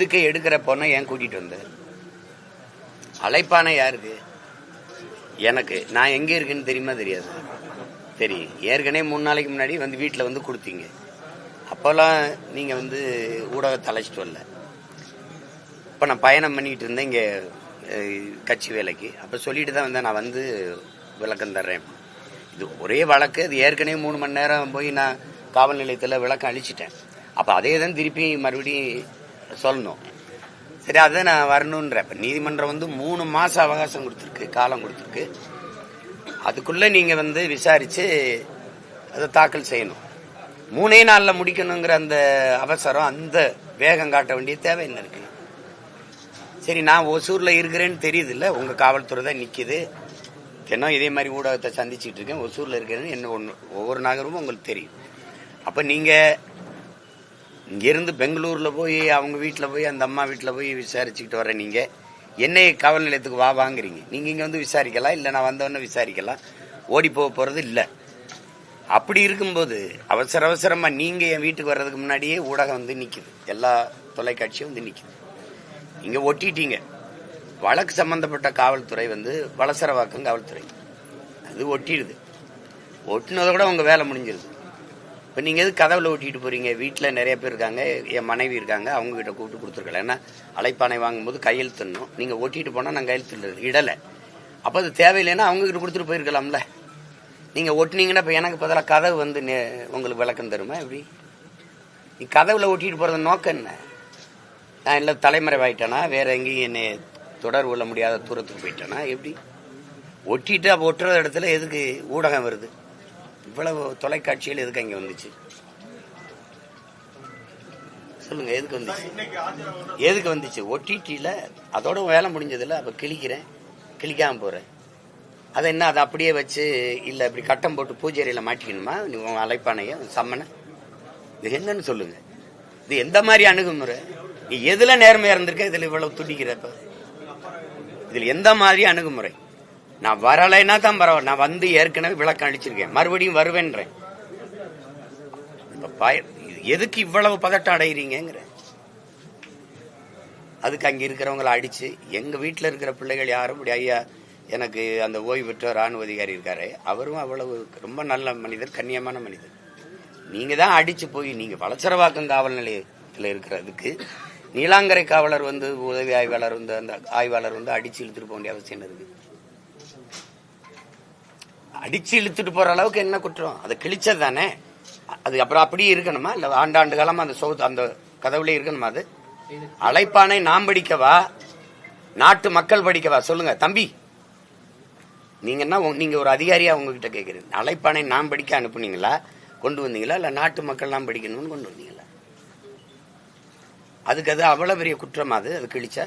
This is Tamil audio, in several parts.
இதுக்கு எடுக்கிற பொண்ணை ஏன் கூட்டிட்டு வந்த? அழைப்பான யாருக்கு? எனக்கு. நான் எங்க இருக்குன்னு தெரியுமா தெரியாது. சரி ஏற்கனவே மூணு நாளைக்கு முன்னாடி வந்து வீட்டில் வந்து கொடுத்தீங்க. அப்போல்லாம் நீங்க வந்து ஊடகத்தை அழைச்சிட்டு வரல. இப்போ நான் பயணம் பண்ணிக்கிட்டு இருந்தேன் இங்கே கட்சி வேலைக்கு. அப்போ சொல்லிட்டு தான் வந்தேன் நான் வந்து விளக்கம் தர்றேன். இது ஒரே வழக்கு அது ஏற்கனவே மூணு மணி நேரம் போய் நான் காவல் நிலையத்தில் விளக்கம் அழிச்சிட்டேன். அப்போ அதே தான் திருப்பி மறுபடியும் சொல்லணும். சரி அதை நான் வரணுன்ற இப்போ நீதிமன்றம் வந்து மூணு மாதம் அவகாசம் கொடுத்துருக்கு காலம் கொடுத்துருக்கு. அதுக்குள்ளே நீங்கள் வந்து விசாரித்து அதை தாக்கல் செய்யணும். மூணே நாளில் முடிக்கணுங்கிற அந்த அவசரம் அந்த வேகம் காட்ட வேண்டிய தேவை என்ன இருக்கு? சரி நான் ஒசூரில் இருக்கிறேன்னு தெரியுது இல்லை உங்கள் காவல்துறை தான் நிற்கிது தினம் இதே மாதிரி ஊடகத்தை சந்திச்சுட்டு இருக்கேன் ஒசூரில் இருக்கிறேன்னு என்ன ஒன்று ஒவ்வொரு நகரமும் உங்களுக்கு தெரியும். அப்போ நீங்கள் இங்கேருந்து பெங்களூரில் போய் அவங்க வீட்டில் போய் அந்த அம்மா வீட்டில் போய் விசாரிச்சுக்கிட்டு வர நீங்கள் என்னை காவல் நிலையத்துக்கு வா வாங்குறீங்க. நீங்கள் இங்கே வந்து விசாரிக்கலாம் இல்லை நான் வந்தவொடனே விசாரிக்கலாம். ஓடி போக போகிறது இல்லை. அப்படி இருக்கும்போது அவசர அவசரமாக நீங்கள் என் வீட்டுக்கு வர்றதுக்கு முன்னாடியே ஊடகம் வந்து நிற்குது எல்லா தொலைக்காட்சியும் வந்து நிற்குது நீங்கள் ஒட்டிட்டீங்க. வழக்கு சம்பந்தப்பட்ட காவல்துறை வந்து வளசரவாக்கம் காவல்துறை. அது ஒட்டிடுது. ஒட்டினதை கூட உங்கள் வேலை முடிஞ்சிருது. இப்போ நீங்கள் எது கதவில் ஒட்டிட்டு போகிறீங்க வீட்டில் நிறைய பேர் இருக்காங்க. என் மனைவி இருக்காங்க. அவங்க கிட்ட கூப்பிட்டு கொடுத்துருக்கல. ஏன்னா அழைப்பானை வாங்கும்போது கையெழுத்துடணும் நீங்கள் ஓட்டிட்டு போனால் நான் கையெழுத்து இடலை. அப்போ அது தேவையில்லைன்னா அவங்க கிட்ட கொடுத்துட்டு போயிருக்கலாம்ல. நீங்கள் ஒட்டினீங்கன்னா இப்போ எனக்கு பதிலாக கதவு வந்து நே- உங்களுக்கு விளக்கம் தருமா எப்படி? நீ கதவில் ஒட்டிட்டு போகிறது நோக்கம் என்ன? நான் இல்லை தலைமறைவாயிட்டேனா? வேற எங்கேயும் என்னை தொடர்பு கொள்ள முடியாத தூரத்துக்கு போயிட்டேனா? எப்படி? ஒட்டிட்டு அப்போ ஒட்டுற இடத்துல எதுக்கு ஊடகம் வருது? இவ்வளவு தொலைக்காட்சியில் எதுக்கு அங்கே வந்துச்சு? சொல்லுங்க எதுக்கு வந்துச்சு? எதுக்கு வந்துச்சு? ஒட்டிட்டில அதோட வேலை முடிஞ்சதில்ல அப்ப கிழிக்கிறேன். கிழிக்காம போறேன். அதை என்ன அதை அப்படியே வச்சு இல்ல இப்படி கட்டம் போட்டு பூஜைறையில மாட்டிக்கணுமா? நீ உன் அழைப்பானைய சம்மனை? இது என்னன்னு சொல்லுங்க. இது எந்த மாதிரி அணுகுமுறை? நீ எதுல நேர்மையா இருந்திருக்க? இதுல இவ்வளவு துடிக்கிற இப்ப இதுல எந்த மாதிரி அணுகுமுறை? நான் வரலைன்னா தான் பரவாயில்ல. நான் வந்து ஏற்கனவே விளக்கம் அடிச்சிருக்கேன் மறுபடியும் வருவேன்றேன். எதுக்கு இவ்வளவு பதட்டம் அடைகிறீங்கிற அதுக்கு அங்க இருக்கிறவங்கள அடிச்சு எங்க வீட்டில் இருக்கிற பிள்ளைகள் யாரும் இப்படி ஐயா எனக்கு அந்த ஓய்வு பெற்ற ராணுவ அதிகாரி இருக்காரு. அவரும் அவ்வளவு ரொம்ப நல்ல மனிதர் கண்ணியமான மனிதர். நீங்க தான் அடிச்சு போய் நீங்க வளச்சரவாக்கம் காவல் நிலையத்தில் இருக்கிறதுக்கு நீலாங்கரை காவலர் வந்து உதவி ஆய்வாளர் வந்து அந்த ஆய்வாளர் வந்து அடிச்சு இழுத்துட்டு போக வேண்டிய அவசியம் இருக்குது இருக்கு? அடிச்சு இழுத்துட்டு போற அளவுக்கு என்ன குற்றம்? அதை கிழிச்சது தானே? அது அப்புறம் அப்படியே இருக்கணுமா? இல்ல ஆண்டாண்டு காலமா அந்த சோத்து அந்த கதவுல இருக்கணுமா அது? அழைப்பானை நாம் படிக்கவா? நாட்டு மக்கள் படிக்கவா? சொல்லுங்க. தம்பி நீங்க என்ன நீங்க ஒரு அதிகாரியா உங்ககிட்ட கேக்குறீங்க. அழைப்பானை நாம் படிக்க அனுப்புனீங்களா? கொண்டு வந்தீங்களா? இல்ல நாட்டு மக்கள் நாம் படிக்கணும்னு கொண்டு வந்தீங்களா? அதுக்கு அது அவ்வளவு பெரிய குற்றமா அது? அது கிழிச்சா?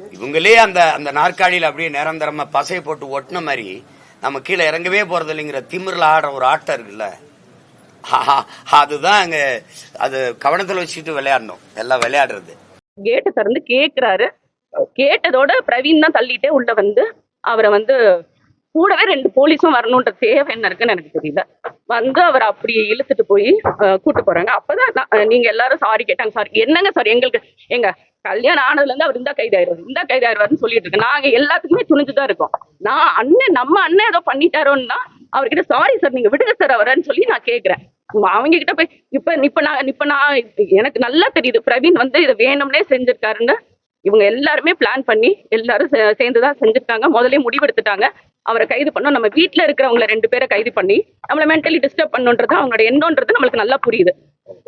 இவங்களே அந்த அந்த நாற்காலியில் அப்படியே நிரந்தரமா பசையை போட்டு ஒட்டின மாதிரி நம்ம கீழே இறங்கவே போறது இல்லைங்கிற திமிரில் ஆடுற ஒரு ஆட்டம் இருக்குல்ல? அதுதான் அங்க அது கவனத்துல வச்சுட்டு விளையாடணும். எல்லாம் விளையாடுறது. கேட்டை திறந்து கேக்குறாரு. கேட்டதோட பிரவீன் தான் தள்ளிட்டே உள்ள வந்து அவரை வந்து கூடவே ரெண்டு போலீஸும் வரணுன்ற தேவை என்ன இருக்குன்னு எனக்கு தெரியல. வந்து அவர் அப்படி இழுத்துட்டு போய் கூட்டு போறாங்க. அப்பதான் நீங்க எல்லாரும் சாரி கேட்டாங்க. சாரி என்னங்க சார் எங்களுக்கு எங்க கல்யாணம் ஆனதுல இருந்து அவர் இந்த கைதாயிருவாரு இந்த கைதாயிருவாருன்னு சொல்லிட்டு இருக்கு. நாங்க எல்லாத்துக்குமே துணிஞ்சுதான் இருக்கோம். நான் அண்ணன் நம்ம அண்ணன் ஏதோ பண்ணிட்டாரோன்னா அவர்கிட்ட சாரி சார் நீங்க விடுங்க சார் அவரன்னு சொல்லி நான் கேக்குறேன். அவங்க கிட்ட போய் இப்ப இப்ப நான் இப்ப நான் எனக்கு நல்லா தெரியுது பிரவீன் வந்து இதை வேணும்னே செஞ்சிருக்காருன்னு. இவங்க எல்லாருமே பிளான் பண்ணி எல்லாரும் சேர்ந்துதான் செஞ்சிருக்காங்க. முதலே முடிவெடுத்துட்டாங்க. அவரை கைது பண்ணோம். நம்ம வீட்ல இருக்கிறவங்கள ரெண்டு பேரை கைது பண்ணி நம்மள மென்டலி டிஸ்டர்ப் பண்ணுன்றது அவங்களோட எண்ணோன்றது நம்மளுக்கு நல்லா புரியுது.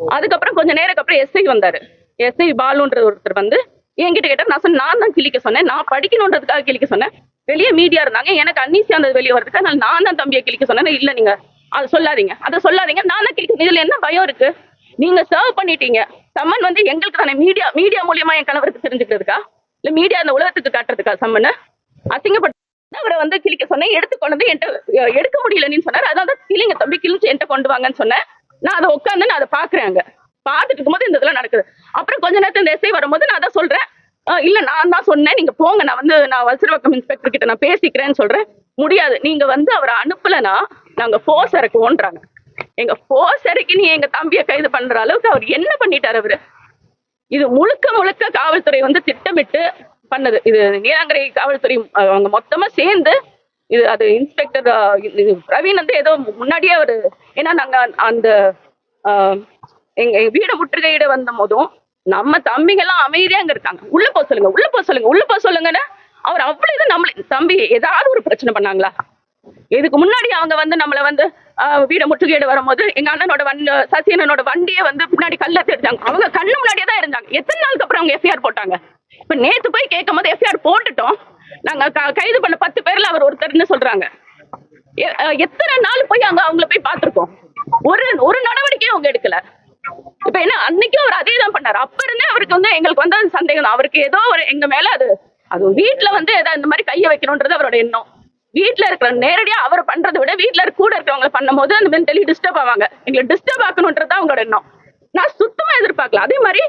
அதுக்கப்புறம் கொஞ்ச நேரம் அப்புறம் எஸ்ஐ வந்தாரு. எஸ்ஐ பாலுன்ற ஒருத்தர் வந்து என்கிட்ட கேட்டார். நான் சொன்னேன் நான் தான் கிழிக்க சொன்னேன். நான் படிக்கணுன்றதுக்காக கிழிக்க சொன்னேன். வெளியே மீடியா இருந்தாங்க. எனக்கு அன்னீசியா அந்த வெளியே வரதுக்காக நான் நான் தான் தம்பியை கிழிக்க சொன்னேன். இல்லை நீங்க. அதை சொல்லாதீங்க. அதை சொல்லாதீங்க. நான் தான் கிழிக்க இதுல என்ன பயம் இருக்கு? நீங்க சர்வ் பண்ணிட்டீங்க. சம்மன் வந்து எங்களுக்கு தானே மீடியா மீடியா மூலியமா என் கணவருக்கு தெரிஞ்சுக்கிறதுக்கா? இல்ல மீடியா அந்த உலகத்துக்கு காட்டுறதுக்கா சம்மன் அசிங்கப்பட்ட அவரை வந்து கிழிக்க சொன்னேன். எடுத்து கொண்டு வந்து என்கிட்ட எடுக்க முடியலன்னு சொன்னார். அதான் கிளிங்க தம்பி கிழிச்சு என்கிட்ட கொண்டு வாங்கன்னு சொன்னேன். நான் அதை உட்காந்து நான் அதை பாக்குறேன் அங்க. பார்த்துட்டு இருக்கும்போது இந்த இதெல்லாம் நடக்குது. அப்புறம் கொஞ்ச நேரத்துல இந்த எஸ்ஐ வரும்போது நான் அதான் சொல்றேன். அஹ், இல்ல நான் தான் சொன்னேன். நீங்க போங்க. நான் வந்து நான் வசிரவக்கம் இன்ஸ்பெக்டர் கிட்ட நான் பேசிக்கிறேன்னு சொல்றேன். முடியாது. நீங்க வந்து அவரை அனுப்பலனா நாங்க போர்ஸ் இறக்குவோன்றாங்க. எங்க போர்ஸ் இறக்கி நீ எங்க தம்பியை கைது பண்ற அளவுக்கு அவர் என்ன பண்ணிட்டாரு அவரு? இது முழுக்க முழுக்க காவல்துறை வந்து திட்டமிட்டு பண்ணது. இது நீலாங்கரை காவல்துறை அவங்க மொத்தமா சேர்ந்து இது அது இன்ஸ்பெக்டர் ரவீன் பிரவீன் வந்து ஏதோ முன்னாடியே அவரு ஏன்னா நாங்க அந்த எங்க எங்க வீட முற்றுகையிட வந்த போதும் நம்ம தம்பிங்க எல்லாம் அமைதியா அங்க இருக்காங்க உள்ள போக சொல்லுங்க உள்ள போக சொல்லுங்க உள்ள போக சொல்லுங்கன்னு அவர் அவ்வளவு இது நம்மள தம்பி ஏதாவது ஒரு பிரச்சனை பண்ணாங்களா? இதுக்கு முன்னாடி அவங்க வந்து நம்மள வந்து ஆஹ், வீட முற்றுகையிட வரும்போது எங்க அண்ணனோட வண்டி சசியனனோட வண்டியை வந்து பின்னாடி கல்ல தெரிஞ்சாங்க அவங்க கண்ணு முன்னாடியே தான் இருந்தாங்க. எத்தனை நாளுக்கு அப்புறம் அவங்க எஃப்ஐஆர் போட்டாங்க? இப்ப நேத்து போய் கேட்கும் போது எஃப்ஐஆர் போட்டுட்டோம். நாங்க க- கைது பண்ண பத்து பேர்ல அவர் ஒருத்தர்னு சொல்றாங்க. எ- அஹ், எத்தனை நாள் போய் அங்க அவங்கள போய் பார்த்திருக்கோம்? ஒரு ஒரு நடவடிக்கையும் அவங்க எடுக்கல. இப்ப என்ன அன்னைக்கும் அவர் அதே தான் பண்ணாரு. அப்ப இருந்தே அவருக்கு வந்து எங்களுக்கு வந்து அது சந்தேகம் அவருக்கு ஏதோ ஒரு எங்க மேல அது அது வீட்டுல வந்து ஏதாவது இந்த மாதிரி கைய வைக்கணும்ன்றது அவரோட எண்ணம். வீட்டுல இருக்கிற நேரடியா அவர் பண்றதை விட வீட்டுல கூட இருக்கிறவங்க பண்ணும்போது அந்த மென்டலி டிஸ்டர்ப் ஆவாங்க. எங்களை டிஸ்டர்ப் ஆக்கணும்ன்றது தான் அவங்களோட எண்ணம். நான் சுத்தமா எதிர்பார்க்கல. அதே மாதிரி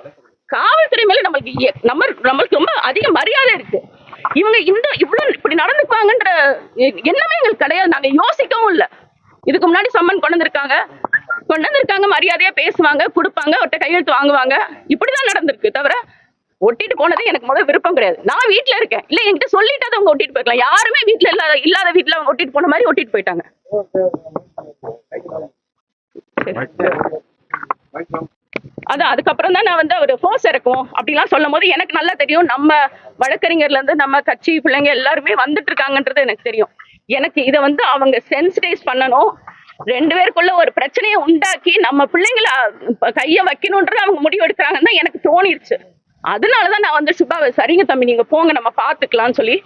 காவல்துறை மேல நம்மளுக்கு நம்ம நம்மளுக்கு ரொம்ப அதிக மரியாதை இருக்கு. இவங்க இந்த இவ்வளவு இப்படி நடந்துக்குவாங்கன்ற எண்ணமே எங்களுக்கு கிடையாது. நாங்க யோசிக்கவும் இல்ல. இதுக்கு முன்னாடி சம்மன் கொண்டு வந்திருக்காங்க கொண்டு வந்திருக்காங்க மரியாதையா பேசுவாங்க கொடுப்பாங்க அவர்கிட்ட கையெழுத்து வாங்குவாங்க. இப்படிதான் நடந்திருக்கு தவிர ஒட்டிட்டு போனது எனக்கு முதல்ல விருப்பம் கிடையாது. நான் வீட்ல இருக்கேன். இல்ல என்கிட்ட சொல்லிட்டு அதை அவங்க ஒட்டிட்டு போயிருக்கலாம். யாருமே வீட்டுல இல்லாத இல்லாத வீட்ல அவங்க ஒட்டிட்டு போன மாதிரி ஒட்டிட்டு போயிட்டாங்க. அதான் அதுக்கப்புறம் தான் நான் வந்து ஒரு ஃபோர்ஸ் இறக்கும் அப்படிலாம் சொல்லும் போது எனக்கு நல்லா தெரியும். நம்ம வழக்கறிஞர்ல இருந்து நம்ம கட்சி பிள்ளைங்க எல்லாருமே வந்துட்டு இருக்காங்கன்றது எனக்கு தெரியும். எனக்கு இதை வந்து அவங்க சென்சிடைஸ் பண்ணணும். ரெண்டு பேருக்குள்ள ஒரு பிரச்சனையை உண்டாக்கி நம்ம பிள்ளைங்கள கையை வைக்கணுன்றது அவங்க முடிவு எடுக்கிறாங்கன்னு தான் எனக்கு தோணிருச்சு. அதனாலதான் நான் வந்து சுபாவை சரிங்க தம்பி நீங்க போங்க நம்ம பாத்துக்கலாம்னு சொல்லி.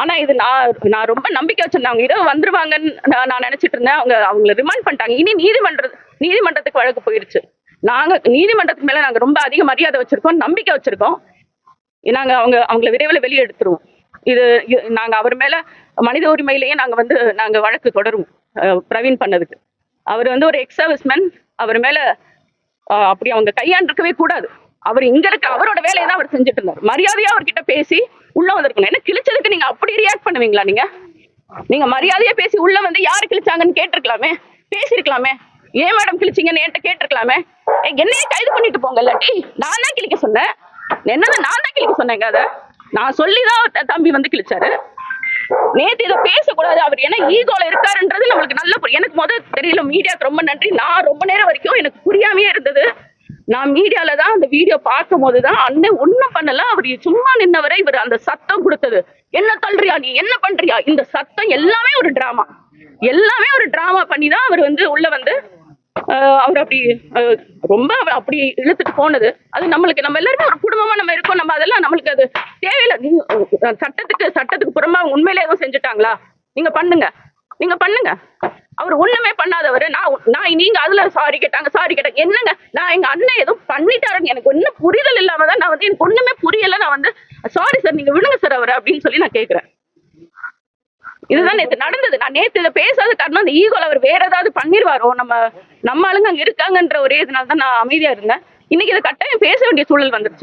ஆனா இது நான் நான் ரொம்ப நம்பிக்கை வச்சிருந்தேன் அவங்க இரவு வந்துருவாங்கன்னு நான் நான் நினைச்சிட்டு இருந்தேன். அவங்க அவங்கள ரிமாண்ட் பண்ணிட்டாங்க. இனி நீதிமன்ற நீதிமன்றத்துக்கு வழக்கு போயிருச்சு. நாங்க நீதிமன்றத்துக்கு மேல நாங்க ரொம்ப அதிக மரியாதை வச்சிருக்கோம் நம்பிக்கை வச்சிருக்கோம். நாங்க அவங்க அவங்கள விரைவில் வெளியே எடுத்துருவோம். இது நாங்க அவர் மேல மனித உரிமையிலேயே நாங்க வந்து நாங்க வழக்கு தொடருவோம் பிரவீன் பண்ணதுக்கு. அவர் வந்து ஒரு எக்ஸ் சர்வீஸ்மேன் அவர் மேல அப்படி அவங்க கையாண்டிருக்கவே கூடாது. அவர் இங்க இருக்க அவரோட வேலையை தான் அவர் செஞ்சுட்டு இருந்தார். மரியாதையா அவர்கிட்ட பேசி உள்ள வந்திருக்கணும். என்ன கிழிச்சதுக்கு நீங்க அப்படி ரியாக்ட் பண்ணுவீங்களா நீங்க? நீங்க மரியாதையா பேசி உள்ள வந்து யாரு கிழிச்சாங்கன்னு கேட்டிருக்கலாமே? பேசியிருக்கலாமே? ஏன் மேடம் கிழிச்சீங்கன்னு என்கிட்ட கேட்டிருக்கலாமே? என்னையே கைது பண்ணிட்டு போங்க இல்லாட்டி நான் தான் கிழிக்க சொன்னேன். என்னதான் நான் தான் கிழிக்க சொன்னேங்க அதை? நான் சொல்லிதான் தம்பி வந்து கிழிச்சாரு. நேத்து இதை பேசக்கூடாது. அவர் ஏன்னா ஈகோல இருக்காருன்றது நம்மளுக்கு நல்ல எனக்கு முத தெரியல மீடியாக்கு ரொம்ப நன்றி. நான் ரொம்ப நேரம் வரைக்கும் எனக்கு புரியாமே இருந்தது. நான் மீடியால தான் அந்த வீடியோ பார்க்கும் போதுதான் அண்ணன் ஒண்ணும் பண்ணல. அவர் சும்மா நின்னவரை இவர் அந்த சத்தம் கொடுத்தது. என்ன தள்ளுறியா நீ? என்ன பண்றியா? இந்த சத்தம் எல்லாமே ஒரு டிராமா எல்லாமே ஒரு டிராமா பண்ணி தான் அவர் வந்து உள்ள வந்து அவர் அப்படி ரொம்ப அப்படி இழுத்துட்டு போனது. அது நம்மளுக்கு நம்ம எல்லாருமே ஒரு குடும்பமா நம்ம இருக்கோம். நம்ம அதெல்லாம் நம்மளுக்கு அது தேவையில்லை. நீங்க, சட்டத்துக்கு சட்டத்துக்கு புறமா உண்மையிலே எதுவும் செஞ்சுட்டாங்களா? நீங்க பண்ணுங்க. நீங்க பண்ணுங்க. அவர் ஒண்ணுமே பண்ணாதவர். நான் நான் நீங்க அதுல சாரி கேட்டாங்க சாரி கேட்டாங்க. என்னங்க? நான் எங்க அண்ணன் எதுவும் பண்ணிட்டாருங்க எனக்கு ஒன்னும் புரிதல் இல்லாம தான் நான் வந்து எனக்கு ஒண்ணுமே புரியல. நான் வந்து சாரி சார் நீங்க விழுங்க சார் அவர் அப்படின்னு சொல்லி நான் கேட்கறேன் இதுதான் நேத்து நடந்தது. நான் நேத்து இதை பேசாத காரணம் அந்த ஈகோல அவர் வேற ஏதாவது பண்ணிருவாரோ நம்ம நம்ம ஆளுங்க அங்க இருக்காங்கன்ற ஒரே இதனால தான் நான் அமைதியா இருந்தேன். இன்னைக்கு இதை கட்டாயம் பேச வேண்டிய சூழல் வந்துருச்சு.